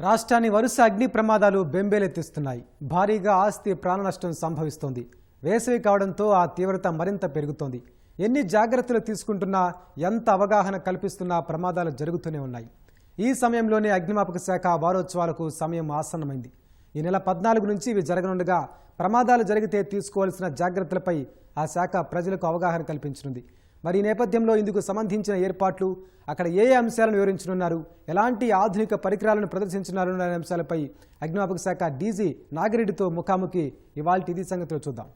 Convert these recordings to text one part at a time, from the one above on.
రాష్ట్రాన్ని వరుస అగ్ని ప్రమాదాలు బెంబేలెత్తిస్తున్నాయి. భారీగా ఆస్తి ప్రాణ నష్టం సంభవిస్తోంది. వేసవి కావడంతో ఆ తీవ్రత మరింత పెరుగుతోంది. ఎన్ని జాగ్రత్తలు తీసుకుంటున్నా ఎంత అవగాహన కల్పిస్తున్నా ప్రమాదాలు జరుగుతూనే ఉన్నాయి. ఈ సమయంలోనే అగ్నిమాపక శాఖ వారోత్సవాలకు సమయం ఆసన్నమైంది. ఈ నెల పద్నాలుగు నుంచి ఇవి జరగనుండగా ప్రమాదాలు జరిగితే తీసుకోవాల్సిన జాగ్రత్తలపై ఆ శాఖ ప్రజలకు అవగాహన కల్పించనుంది. మరి ఈ నేపథ్యంలో ఇందుకు సంబంధించిన ఏర్పాట్లు అక్కడ ఏ అంశాలను వివరించనున్నారు ఎలాంటి ఆధునిక పరికరాలను ప్రదర్శించనున్నారు అనే అంశాలపై అగ్నిమాపక శాఖ డీజీ నాగిరెడ్డితో ముఖాముఖి ఇవాళ ఇది సంగతిలో చూద్దాం.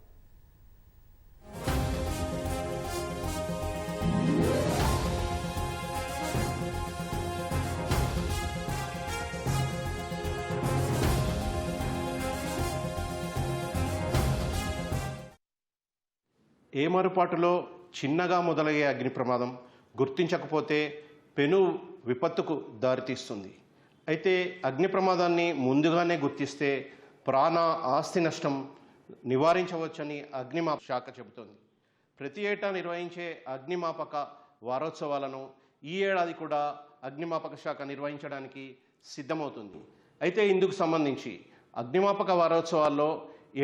ఏ మరుపాటులో చిన్నగా మొదలయ్యే అగ్ని ప్రమాదం గుర్తించకపోతే పెను విపత్తుకు దారితీస్తుంది. అయితే అగ్ని ప్రమాదాన్ని ముందుగానే గుర్తిస్తే ప్రాణ ఆస్తి నష్టం నివారించవచ్చని అగ్నిమాప శాఖ చెబుతోంది. ప్రతి ఏటా నిర్వహించే అగ్నిమాపక వారోత్సవాలను ఈ ఏడాది కూడా అగ్నిమాపక శాఖ నిర్వహించడానికి సిద్ధమవుతుంది. అయితే ఇందుకు సంబంధించి అగ్నిమాపక వారోత్సవాల్లో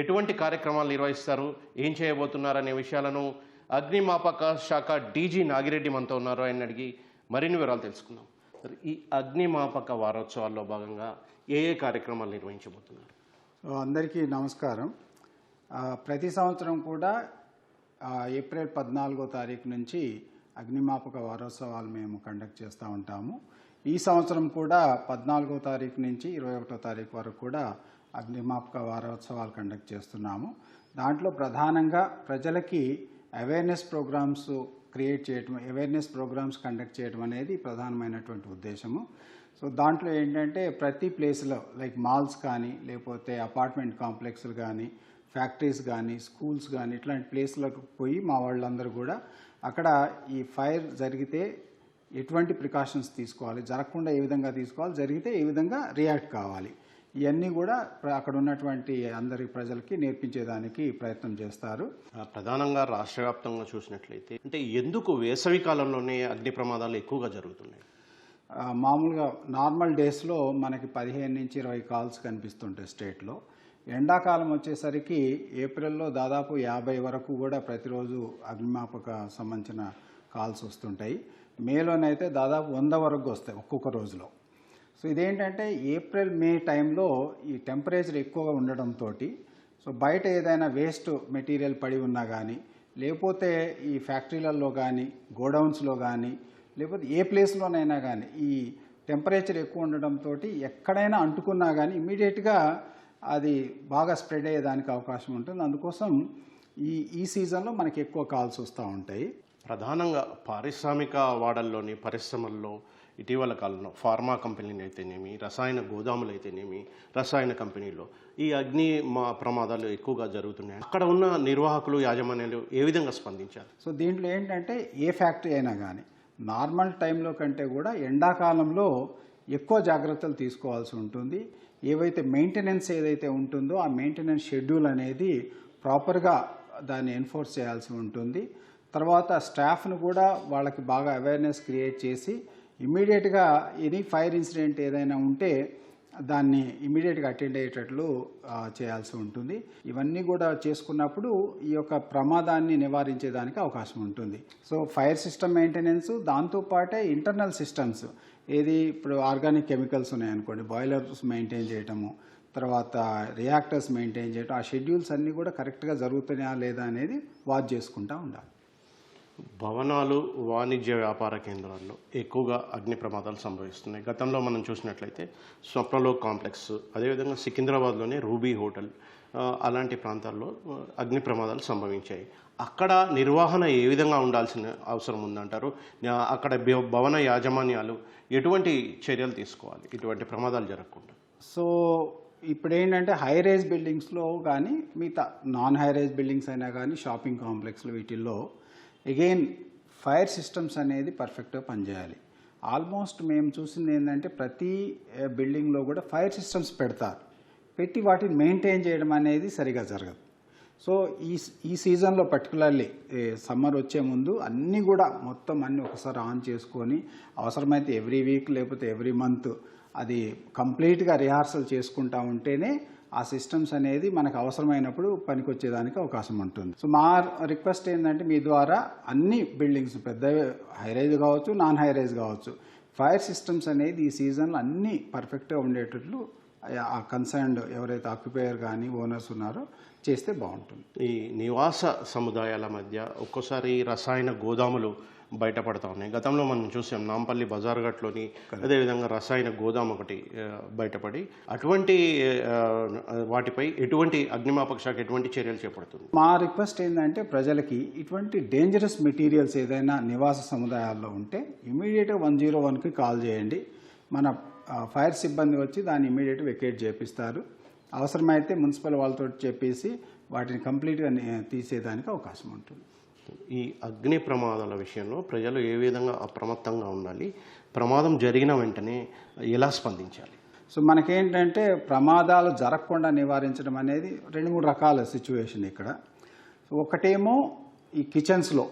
ఎటువంటి కార్యక్రమాలు నిర్వహిస్తారు ఏం చేయబోతున్నారనే విషయాలను అగ్నిమాపక శాఖ డీజీ నాగిరెడ్డి మనతో ఉన్నారు. ఆయన అడిగి మరిన్ని వివరాలు తెలుసుకుందాం. ఈ అగ్నిమాపక వారోత్సవాల్లో భాగంగా ఏ ఏ కార్యక్రమాలు నిర్వహించబోతున్నారు? సో అందరికీ నమస్కారం. ప్రతి సంవత్సరం కూడా ఏప్రిల్ పద్నాలుగో తారీఖు నుంచి అగ్నిమాపక వారోత్సవాలు మేము కండక్ట్ చేస్తూ ఉంటాము. ఈ సంవత్సరం కూడా పద్నాలుగో తారీఖు నుంచి ఇరవై ఒకటో తారీఖు వరకు కూడా అగ్నిమాపక వారోత్సవాలు కండక్ట్ చేస్తున్నాము. దాంట్లో ప్రధానంగా ప్రజలకి అవేర్నెస్ ప్రోగ్రామ్స్ క్రియేట్ చేయటం అవేర్నెస్ ప్రోగ్రామ్స్ కండక్ట్ చేయడం అనేది ప్రధానమైనటువంటి ఉద్దేశము. సో దాంట్లో ఏంటంటే ప్రతి ప్లేస్లో లైక్ మాల్స్ కానీ లేకపోతే అపార్ట్మెంట్ కాంప్లెక్స్లు కానీ ఫ్యాక్టరీస్ కానీ స్కూల్స్ కానీ ఇట్లాంటి ప్లేస్లకు పోయి మా వాళ్ళందరూ కూడా అక్కడ ఈ ఫైర్ జరిగితే ఎటువంటి ప్రికాషన్స్ తీసుకోవాలి జరగకుండా ఏ విధంగా తీసుకోవాలి జరిగితే ఏ విధంగా రియాక్ట్ కావాలి. ఇవన్నీ కూడా అక్కడ ఉన్నటువంటి అందరి ప్రజలకి నేర్పించేదానికి ప్రయత్నం చేస్తారు. ప్రధానంగా రాష్ట్ర వ్యాప్తంగా చూసినట్లయితే అంటే ఎందుకు వేసవి కాలంలోనే అగ్ని ప్రమాదాలు ఎక్కువగా జరుగుతున్నాయి? మామూలుగా నార్మల్ డేస్లో మనకి పదిహేను నుంచి ఇరవై కాల్స్ కనిపిస్తుంటాయి స్టేట్లో. ఎండాకాలం వచ్చేసరికి ఏప్రిల్లో దాదాపు యాభై వరకు కూడా ప్రతిరోజు అగ్నిమాపక సంబంధించిన కాల్స్ వస్తుంటాయి. మేలోనైతే దాదాపు వంద వరకు వస్తాయి ఒక్కొక్క రోజులో. సో ఇదేంటంటే ఏప్రిల్ మే టైంలో ఈ టెంపరేచర్ ఎక్కువగా ఉండడంతో సో బయట ఏదైనా వేస్ట్ మెటీరియల్ పడి ఉన్నా కానీ లేకపోతే ఈ ఫ్యాక్టరీలలో కానీ గోడౌన్స్లో కానీ లేకపోతే ఏ ప్లేస్లోనైనా కానీ ఈ టెంపరేచర్ ఎక్కువ ఉండడంతో ఎక్కడైనా అంటుకున్నా కానీ ఇమీడియట్గా అది బాగా స్ప్రెడ్ అయ్యేదానికి అవకాశం ఉంటుంది. అందుకోసం ఈ ఈ సీజన్లో మనకి ఎక్కువ కాల్స్ వస్తూ ఉంటాయి. ప్రధానంగా పారిశ్రామిక వాడల్లోని పరిశ్రమల్లో ఇటీవల కాలంలో ఫార్మా కంపెనీలు అయితేనేమి రసాయన గోదాములు అయితేనేమి రసాయన కంపెనీలో ఈ అగ్ని మా ప్రమాదాలు ఎక్కువగా జరుగుతున్నాయి అక్కడ ఉన్న నిర్వాహకులు యాజమాన్యాలు ఏ విధంగా స్పందించారు? సో దీంట్లో ఏంటంటే ఏ ఫ్యాక్టరీ అయినా కానీ నార్మల్ టైంలో కంటే కూడా ఎండాకాలంలో ఎక్కువ జాగ్రత్తలు తీసుకోవాల్సి ఉంటుంది. ఏవైతే మెయింటెనెన్స్ ఏదైతే ఉంటుందో ఆ మెయింటెనెన్స్ షెడ్యూల్ అనేది ప్రాపర్గా దాన్ని ఎన్ఫోర్స్ చేయాల్సి ఉంటుంది. తర్వాత స్టాఫ్ను కూడా వాళ్ళకి బాగా అవేర్నెస్ క్రియేట్ చేసి ఇమ్మీడియట్గా ఎనీ ఫైర్ ఇన్సిడెంట్ ఏదైనా ఉంటే దాన్ని ఇమీడియట్గా అటెండ్ అయ్యేటట్లు చేయాల్సి ఉంటుంది. ఇవన్నీ కూడా చేసుకున్నప్పుడు ఈ యొక్క ప్రమాదాన్ని నివారించేదానికి అవకాశం ఉంటుంది. సో ఫైర్ సిస్టమ్ మెయింటెనెన్స్ దాంతోపాటే ఇంటర్నల్ సిస్టమ్స్ ఏది ఇప్పుడు ఆర్గానిక్ కెమికల్స్ ఉన్నాయనుకోండి బాయిలర్స్ మెయింటైన్ చేయటము తర్వాత రియాక్టర్స్ మెయింటైన్ చేయటం ఆ షెడ్యూల్స్ అన్నీ కూడా కరెక్ట్గా జరుగుతున్నాయా లేదా అనేది వాచ్ చేసుకుంటూ ఉండాలి. భవనాలు వాణిజ్య వ్యాపార కేంద్రాల్లో ఎక్కువగా అగ్ని ప్రమాదాలు సంభవిస్తున్నాయి. గతంలో మనం చూసినట్లయితే స్వప్నలో కాంప్లెక్స్ అదేవిధంగా సికింద్రాబాద్లోనే రూబీ హోటల్ అలాంటి ప్రాంతాల్లో అగ్ని ప్రమాదాలు సంభవించాయి. అక్కడ నిర్వహణ ఏ విధంగా ఉండాల్సిన అవసరం ఉందంటారు? అక్కడ భవన యాజమాన్యాలు ఎటువంటి చర్యలు తీసుకోవాలి? ఇటువంటి ప్రమాదాలు జరగకుండా. సో ఇప్పుడు ఏంటంటే హై రైజ్ బిల్డింగ్స్లో కానీ మిగతా నాన్ హై రైజ్ బిల్డింగ్స్ అయినా కానీ షాపింగ్ కాంప్లెక్స్లు వీటిల్లో అగైన్ ఫైర్ సిస్టమ్స్ అనేది పర్ఫెక్ట్గా పనిచేయాలి. ఆల్మోస్ట్ మేము చూసింది ఏంటంటే ప్రతి eh, బిల్డింగ్లో కూడా ఫైర్ సిస్టమ్స్ పెడతారు. పెట్టి వాటిని మెయింటైన్ చేయడం అనేది సరిగా జరగదు. సో ఈ ఈ సీజన్లో పర్టికులర్లీ సమ్మర్ వచ్చే ముందు అన్నీ కూడా మొత్తం అన్నీ ఒకసారి ఆన్ చేసుకొని అవసరమైతే ఎవ్రీ వీక్ లేకపోతే ఎవ్రీ మంత్ అది కంప్లీట్గా రిహార్సల్ చేసుకుంటా ఉంటేనే ఆ సిస్టమ్స్ అనేది మనకు అవసరమైనప్పుడు పనికొచ్చేదానికి అవకాశం ఉంటుంది. సో మా రిక్వెస్ట్ ఏంటంటే మీ ద్వారా అన్ని బిల్డింగ్స్ పెద్ద హైరైజ్ కావచ్చు నాన్ హైరైజ్ కావచ్చు ఫైర్ సిస్టమ్స్ అనేది ఈ సీజన్లో అన్నీ పర్ఫెక్ట్గా ఉండేటట్లు ఆ కన్సర్న్డ్ ఎవరైతే ఆక్యుపైయర్ కానీ ఓనర్స్ ఉన్నారో చేస్తే బాగుంటుంది. ఈ నివాస సముదాయాల మధ్య ఒక్కోసారి రసాయన గోదాములు బయటపడతా ఉన్నాయి. గతంలో మనం చూసాం నాంపల్లి బజార్ ఘట్లోని అదేవిధంగా రసాయన గోదాం ఒకటి బయటపడి అటువంటి వాటిపై ఎటువంటి అగ్నిమాపక శాఖ ఎటువంటి చర్యలు చేపడుతుంది? మా రిక్వెస్ట్ ఏంటంటే ప్రజలకి ఇటువంటి డేంజరస్ మెటీరియల్స్ ఏదైనా నివాస సముదాయాల్లో ఉంటే ఇమీడియట్గా వన్ జీరో వన్కి కాల్ చేయండి. మన ఫైర్ సిబ్బంది వచ్చి దాన్ని ఇమీడియట్ వెకేట్ చేపిస్తారు. అవసరమైతే మున్సిపల్ వాళ్ళతో చెప్పేసి వాటిని కంప్లీట్గా తీసేదానికి అవకాశం ఉంటుంది. ఈ అగ్ని ప్రమాదాల విషయంలో ప్రజలు ఏ విధంగా అప్రమత్తంగా ఉండాలి ప్రమాదం జరిగిన వెంటనే ఎలా స్పందించాలి? సో మనకేంటంటే ప్రమాదాలు జరగకుండా నివారించడం అనేది రెండు మూడు రకాల సిచ్యువేషన్ ఇక్కడ. ఒకటేమో ఈ కిచెన్స్లో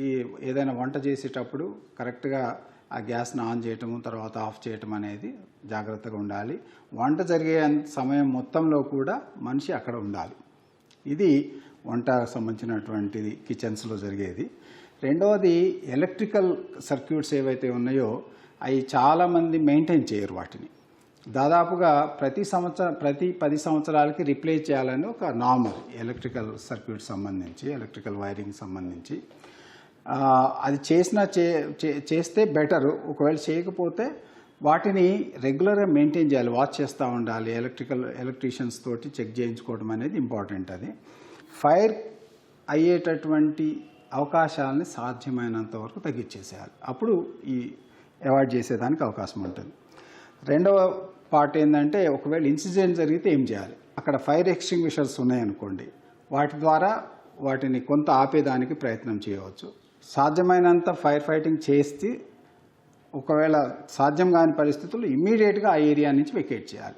ఈ ఏదైనా వంట చేసేటప్పుడు కరెక్ట్గా ఆ గ్యాస్ని ఆన్ చేయటము తర్వాత ఆఫ్ చేయటం అనేది జాగ్రత్తగా ఉండాలి. వంట జరిగే సమయం మొత్తంలో కూడా మనిషి అక్కడ ఉండాలి. ఇది వంట సంబంధించినటువంటిది కిచెన్స్లో జరిగేది. రెండవది ఎలక్ట్రికల్ సర్క్యూట్స్ ఏవైతే ఉన్నాయో అవి చాలామంది మెయింటైన్ చేయరు వాటిని. దాదాపుగా ప్రతి సంవత్సరం ప్రతి పది సంవత్సరాలకి రిప్లేస్ చేయాలని ఒక నార్మల్ ఎలక్ట్రికల్ సర్క్యూట్ సంబంధించి ఎలక్ట్రికల్ వైరింగ్ సంబంధించి. అది చేసిన చే చే- చేస్తే బెటర్. ఒకవేళ చేయకపోతే వాటిని రెగ్యులర్గా మెయింటైన్ చేయాలి. వాచ్ చేస్తూ ఉండాలి. ఎలక్ట్రికల్ ఎలక్ట్రీషియన్స్ తోటి చెక్ చేయించుకోవడం అనేది ఇంపార్టెంట్ అది. ఫైర్ అయ్యేటటువంటి అవకాశాలని సాధ్యమైనంత వరకు తగ్గించేసేయాలి. అప్పుడు ఈ అవాయిడ్ చేసేదానికి అవకాశం ఉంటుంది. రెండవ పార్ట్ ఏంటంటే ఒకవేళ ఇన్సిడెంట్ జరిగితే ఏం చేయాలి? అక్కడ ఫైర్ ఎక్స్టింగ్విషర్స్ ఉన్నాయనుకోండి వాటి ద్వారా వాటిని కొంత ఆపేదానికి ప్రయత్నం చేయవచ్చు. సాధ్యమైనంత ఫైర్ ఫైటింగ్ చేస్తే ఒకవేళ సాధ్యం కాని పరిస్థితుల్లో ఇమ్మీడియట్గా ఆ ఏరియా నుంచి వెకేట్ చేయాలి.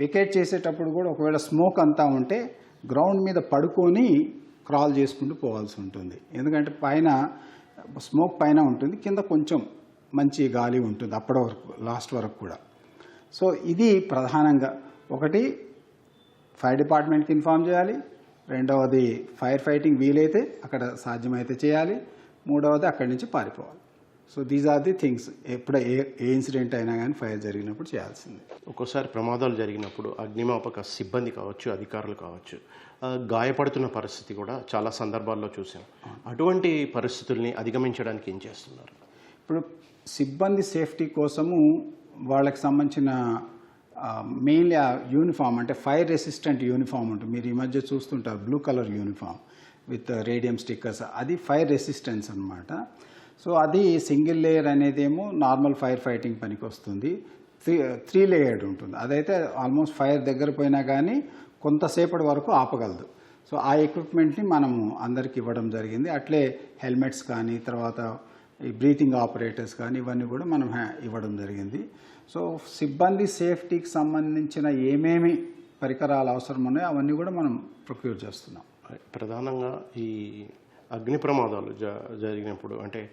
వెకేట్ చేసేటప్పుడు కూడా ఒకవేళ స్మోక్ అంతా ఉంటే గ్రౌండ్ మీద పడుకొని క్రాల్ చేసుకుంటూ పోవాల్సి ఉంటుంది. ఎందుకంటే పైన స్మోక్ పైన ఉంటుంది. కింద కొంచెం మంచి గాలి ఉంటుంది. అప్పటి వరకు లాస్ట్ వరకు కూడా. సో ఇది ప్రధానంగా. ఒకటి ఫైర్ డిపార్ట్మెంట్కి ఇన్ఫామ్ చేయాలి. రెండవది ఫైర్ ఫైటింగ్ వీలైతే అక్కడ సాధ్యమైతే చేయాలి. మూడవది అక్కడి నుంచి పారిపోవాలి. So these are the things ఎప్పుడు ఏ ఏ ఇన్సిడెంట్ అయినా కానీ ఫైర్ జరిగినప్పుడు చేయాల్సిందే. ఒక్కోసారి ప్రమాదాలు జరిగినప్పుడు అగ్నిమాపక సిబ్బంది కావచ్చు అధికారులు కావచ్చు గాయపడుతున్న పరిస్థితి కూడా చాలా సందర్భాల్లో చూసాం. అటువంటి పరిస్థితుల్ని అధిగమించడానికి ఏం చేస్తున్నారు? ఇప్పుడు సిబ్బంది సేఫ్టీ కోసము వాళ్ళకి సంబంధించిన మెయిన్లీ ఆ యూనిఫామ్ అంటే ఫైర్ రెసిస్టెంట్ యూనిఫామ్ ఉంటుంది. మీరు ఈ మధ్య చూస్తుంటారు blue colour uniform with radium stickers అది ఫైర్ రెసిస్టెన్స్ అన్నమాట. సో అది సింగిల్ లేయర్ అనేదేమో నార్మల్ ఫైర్ ఫైటింగ్ పనికి వస్తుంది త్రీ త్రీ లేయర్డ్ ఉంటుంది. అదైతే ఆల్మోస్ట్ ఫైర్ దగ్గర పోయినా కానీ కొంతసేపటి వరకు ఆపగలదు. సో ఆ ఎక్విప్మెంట్ని మనము అందరికి ఇవ్వడం జరిగింది. అట్లే హెల్మెట్స్ కానీ తర్వాత ఈ బ్రీతింగ్ ఆపరేటర్స్ కానీ ఇవన్నీ కూడా మనం హ్యా- ఇవ్వడం జరిగింది. సో సిబ్బంది సేఫ్టీకి సంబంధించిన ఏమేమి పరికరాలు అవసరం ఉన్నాయో అవన్నీ కూడా మనం ప్రొక్యూర్ చేస్తున్నాం. ప్రధానంగా ఈ అగ్ని ప్రమాదాలు జ జరిగినప్పుడు అంటే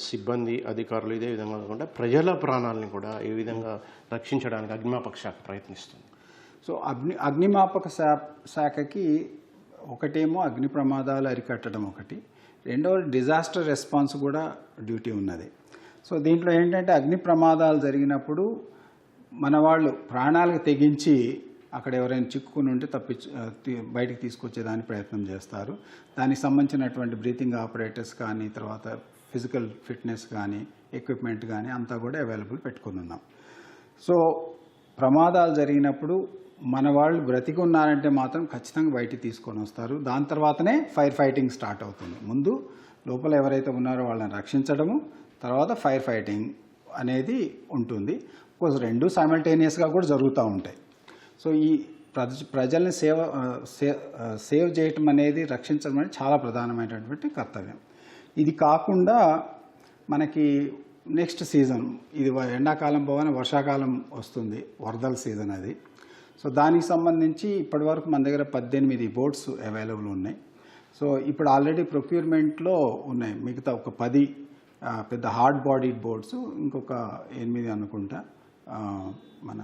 సిబ్బంది అధికారులు ఇదే విధంగా కాకుండా ప్రజల ప్రాణాలని కూడా ఏ విధంగా రక్షించడానికి అగ్నిమాపక శాఖ ప్రయత్నిస్తుంది. సో అగ్ని అగ్నిమాపక శా- శాఖకి ఒకటేమో అగ్ని ప్రమాదాలు అరికట్టడం ఒకటి. రెండవది డిజాస్టర్ రెస్పాన్స్ కూడా డ్యూటీ ఉన్నది. సో దీంట్లో ఏంటంటే అగ్ని ప్రమాదాలు జరిగినప్పుడు మన వాళ్ళు ప్రాణాలకు తెగించి అక్కడ ఎవరైనా చిక్కుకుని ఉంటే తప్పించు బయటకు బయటికి తీసుకొచ్చేదానికి ప్రయత్నం చేస్తారు. దానికి సంబంధించినటువంటి బ్రీతింగ్ ఆపరేటర్స్ కానీ తర్వాత ఫిజికల్ ఫిట్నెస్ కానీ ఎక్విప్మెంట్ కానీ అంతా కూడా అవైలబుల్ పెట్టుకుని ఉన్నాం. సో ప్రమాదాలు జరిగినప్పుడు మన వాళ్ళు బ్రతికి ఉన్నారంటే మాత్రం ఖచ్చితంగా బయటికి తీసుకొని వస్తారు. దాని తర్వాతనే ఫైర్ ఫైటింగ్ స్టార్ట్ అవుతుంది. ముందు లోపల ఎవరైతే ఉన్నారో వాళ్ళని రక్షించడము తర్వాత ఫైర్ ఫైటింగ్ అనేది ఉంటుంది. కోర్స్ రెండు సైమల్టేనియస్గా కూడా జరుగుతూ ఉంటాయి. సో ఈ ప్రజ ప్రజల్ని సేవ సేవ్ చేయటం అనేది రక్షించడం అనేది చాలా ప్రధానమైనటువంటి కర్తవ్యం. ఇది కాకుండా మనకి నెక్స్ట్ సీజన్ ఇది ఎండాకాలం పోగానే వర్షాకాలం వస్తుంది వరదల సీజన్ అది. సో దానికి సంబంధించి ఇప్పటివరకు మన దగ్గర పద్దెనిమిది బోట్స్ అవైలబుల్ ఉన్నాయి. సో ఇప్పుడు ఆల్రెడీ ప్రొక్యూర్మెంట్లో ఉన్నాయి. మిగతా ఒక పది పెద్ద హార్డ్ బాడీడ్ బోట్స్ ఇంకొక ఎనిమిది అనుకుంటా. మన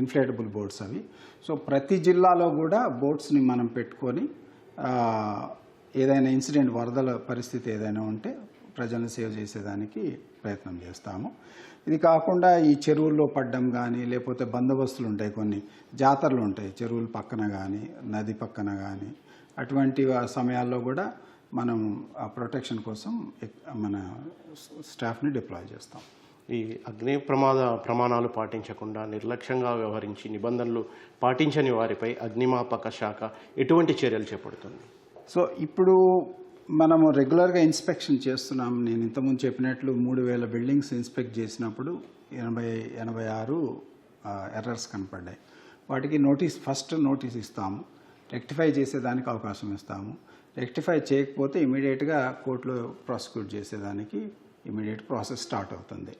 ఇన్ఫ్లేటబుల్ బోట్స్ అవి. సో ప్రతి జిల్లాలో కూడా బోట్స్ని మనం పెట్టుకొని ఏదైనా ఇన్సిడెంట్ వరదల పరిస్థితి ఏదైనా ఉంటే ప్రజలను సేవ్ చేసేదానికి ప్రయత్నం చేస్తాము. ఇది కాకుండా ఈ చెరువుల్లో పడ్డం కానీ లేకపోతే బందోబస్తులు ఉంటాయి కొన్ని జాతరలు ఉంటాయి. చెరువుల పక్కన కానీ నది పక్కన కానీ అటువంటి సమయాల్లో కూడా మనం ఆ ప్రొటెక్షన్ కోసం మన స్టాఫ్ని డిప్లాయ్ చేస్తాం. ఈ అగ్ని ప్రమాద ప్రమాణాలు పాటించకుండా నిర్లక్ష్యంగా వ్యవహరించి నిబంధనలు పాటించని వారిపై అగ్నిమాపక శాఖ ఎటువంటి చర్యలు చేపడుతుంది? సో ఇప్పుడు మనము రెగ్యులర్గా ఇన్స్పెక్షన్ చేస్తున్నాం. నేను ఇంతకుముందు చెప్పినట్లు మూడు వేల బిల్డింగ్స్ ఇన్స్పెక్ట్ చేసినప్పుడు ఎనభై ఎనభై ఆరు ఎర్రర్స్ కనపడ్డాయి. వాటికి నోటీస్ ఫస్ట్ నోటీస్ ఇస్తాము. రెక్టిఫై చేసేదానికి అవకాశం ఇస్తాము. రెక్టిఫై చేయకపోతే ఇమీడియట్గా కోర్టులో ప్రాసిక్యూట్ చేసేదానికి ఇమీడియట్ ప్రాసెస్ స్టార్ట్ అవుతుంది.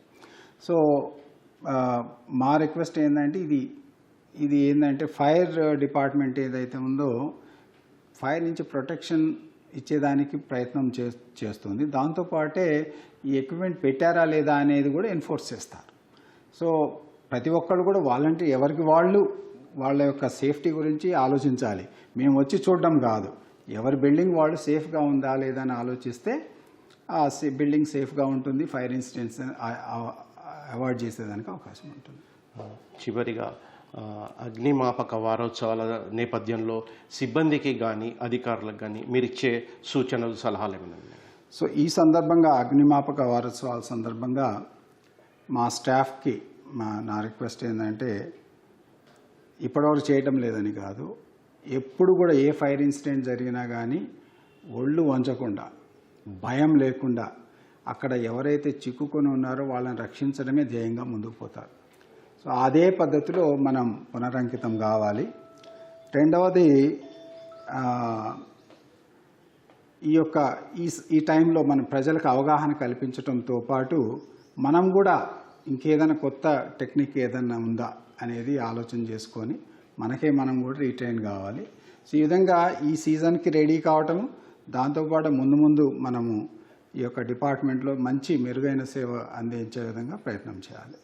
సో మా రిక్వెస్ట్ ఏంటంటే ఇది ఇది ఏంటంటే ఫైర్ డిపార్ట్మెంట్ ఏదైతే ఉందో ఫైర్ నుంచి ప్రొటెక్షన్ ఇచ్చేదానికి ప్రయత్నం చే చేస్తుంది. దాంతోపాటే ఈ ఎక్విప్మెంట్ పెట్టారా లేదా అనేది కూడా ఎన్ఫోర్స్ చేస్తారు. సో ప్రతి ఒక్కరు కూడా వాలంటీర్ ఎవరికి వాళ్ళు వాళ్ళ యొక్క సేఫ్టీ గురించి ఆలోచించాలి. మేము వచ్చి చూడడం కాదు. ఎవరి బిల్డింగ్ వాళ్ళు సేఫ్గా ఉందా లేదా అని ఆలోచిస్తే ఆ బిల్డింగ్ సేఫ్గా ఉంటుంది ఫైర్ ఇన్సిడెంట్స్ అవాయిడ్ చేసేదానికి అవకాశం ఉంటుంది చివరిగా అగ్నిమాపక వారోత్సవాల నేపథ్యంలో సిబ్బందికి కానీ అధికారులకు కానీ మీరు ఇచ్చే సూచనలు సలహాలు ఏమైనా? సో ఈ సందర్భంగా అగ్నిమాపక వారోత్సవాల సందర్భంగా మా స్టాఫ్కి మా నా రిక్వెస్ట్ ఏంటంటే ఇప్పటివరకు చేయటం లేదని కాదు ఎప్పుడు కూడా ఏ ఫైర్ ఇన్సిడెంట్ జరిగినా కానీ ఒళ్ళు వంచకుండా భయం లేకుండా అక్కడ ఎవరైతే చిక్కుకొని ఉన్నారో వాళ్ళని రక్షించడమే ధ్యేయంగా ముందుకు పోతారు. సో అదే పద్ధతిలో మనం పునరంకితం కావాలి. రెండవది ఈ యొక్క ఈ ఈ టైంలో మన ప్రజలకు అవగాహన కల్పించడంతో పాటు మనం కూడా ఇంకేదైనా కొత్త టెక్నిక్ ఏదైనా ఉందా అనేది ఆలోచన చేసుకొని మనకే మనం కూడా రీట్రైన్ కావాలి. సో ఈ విధంగా ఈ సీజన్కి రెడీ కావటము దాంతోపాటు ముందు ముందు మనము ఈ యొక్క డిపార్ట్మెంట్లో మంచి మెరుగైన సేవ అందించే విధంగా ప్రయత్నం చేయాలి.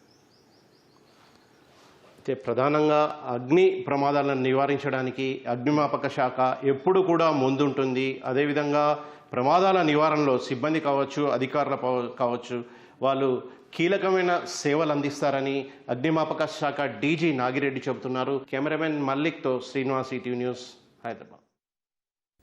అయితే ప్రధానంగా అగ్ని ప్రమాదాలను నివారించడానికి అగ్నిమాపక శాఖ ఎప్పుడు కూడా ముందుంటుంది. అదేవిధంగా ప్రమాదాల నివారణలో సిబ్బంది కావచ్చు అధికారులు కావచ్చు వాళ్ళు కీలకమైన సేవలు అందిస్తారని అగ్నిమాపక శాఖ డీజీ నాగిరెడ్డి చెబుతున్నారు. కెమెరామెన్ మల్లిక్తో శ్రీనివాస్ ఈటీవీ న్యూస్ హైదరాబాద్.